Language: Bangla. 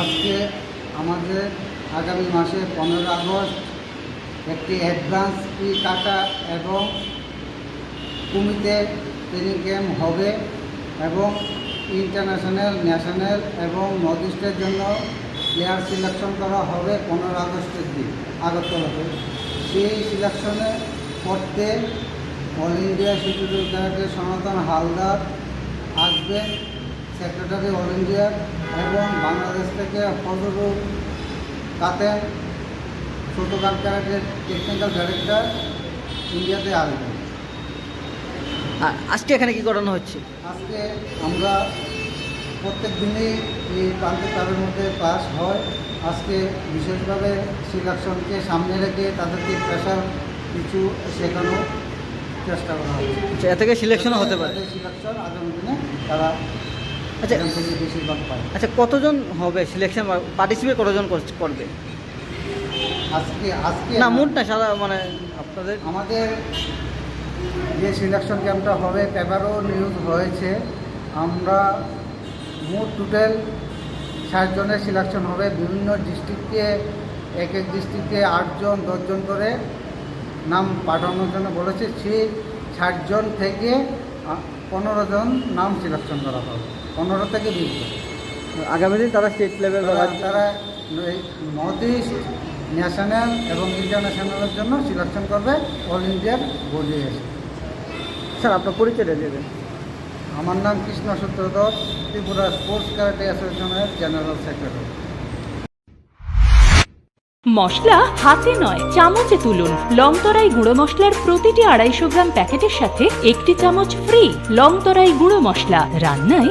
আজকে আমাদের আগামী মাসে পনেরো আগস্ট একটি অ্যাডভান্স ই কাটা এবং কুমিতে ট্রেনিং ক্যাম্প হবে এবং ইন্টারন্যাশনাল ন্যাশনাল এবং নর্থ ইস্টের জন্য প্লেয়ার সিলেকশন করা হবে পনেরো আগস্টের দিন আগত আগরতলাতে সেই সিলেকশনে করতে অল ইন্ডিয়া ক্যারাটে সনাতন হালদার আসবেন। সেক্রেটারি অল ইন্ডিয়া এবং বাংলাদেশ থেকে ফজরুল কাতেন ছোটোকার ক্যারাটের টেকনিক্যাল ডাইরেক্টর ইন্ডিয়াতে আসবেন। আর আজকে এখানে কি করানো হচ্ছে? আজকে আমরা প্রত্যেক দিনই এই প্রান্তিক তারের মধ্যে ক্লাস হয়। আজকে বিশেষভাবে সিলেকশনকে সামনে রেখে তাদেরকে প্রেশার কিছু শেখানোর চেষ্টা করা হচ্ছে। এ থেকে সিলেকশনও হতে পারে? সিলেকশন আগামী দিনে তারা আচ্ছা বেশিরভাগ পায় আচ্ছা কতজন হবে সিলেকশন পার্টিসিপেট কতজন কর- করবে? আজকে আজকে না মোট না সারা মানে আপনাদের? আমাদের যে সিলেকশন ক্যাম্পটা হবে পেপারও নিউজ হয়েছে। আমরা মোট টোটাল ষাট জনের সিলেকশন হবে। বিভিন্ন ডিস্ট্রিক্টে এক এক ডিস্ট্রিক্টে আটজন দশজন করে নাম পাঠানোর জন্য বলেছে। সেই ষাটজন থেকে পনেরো জন নাম সিলেকশন করা হবে। পনেরো থেকে বিশ আগামী দিন তারা স্টেট লেভেল তারা নর্থ ইস্ট ন্যাশনাল এবং ইন্টারন্যাশনালের জন্য সিলেকশন করবে অল ইন্ডিয়ার বোর্ডে এসে। স্যার আপনার পরিচয়টা দেবেন। আমার নাম কৃষ্ণ সূত্রধর ত্রিপুরা স্পোর্টস ক্যারাটে অ্যাসোসিয়েশনের জেনারেল সেক্রেটারি। মশলা হাতে নয় চামচে তুলুন। লংতরাই গুঁড়ো মশলার প্রতিটি আড়াইশো গ্রাম প্যাকেটের সাথে একটি চামচ ফ্রি লংতরাই গুঁড়ো মশলা। রান্নায়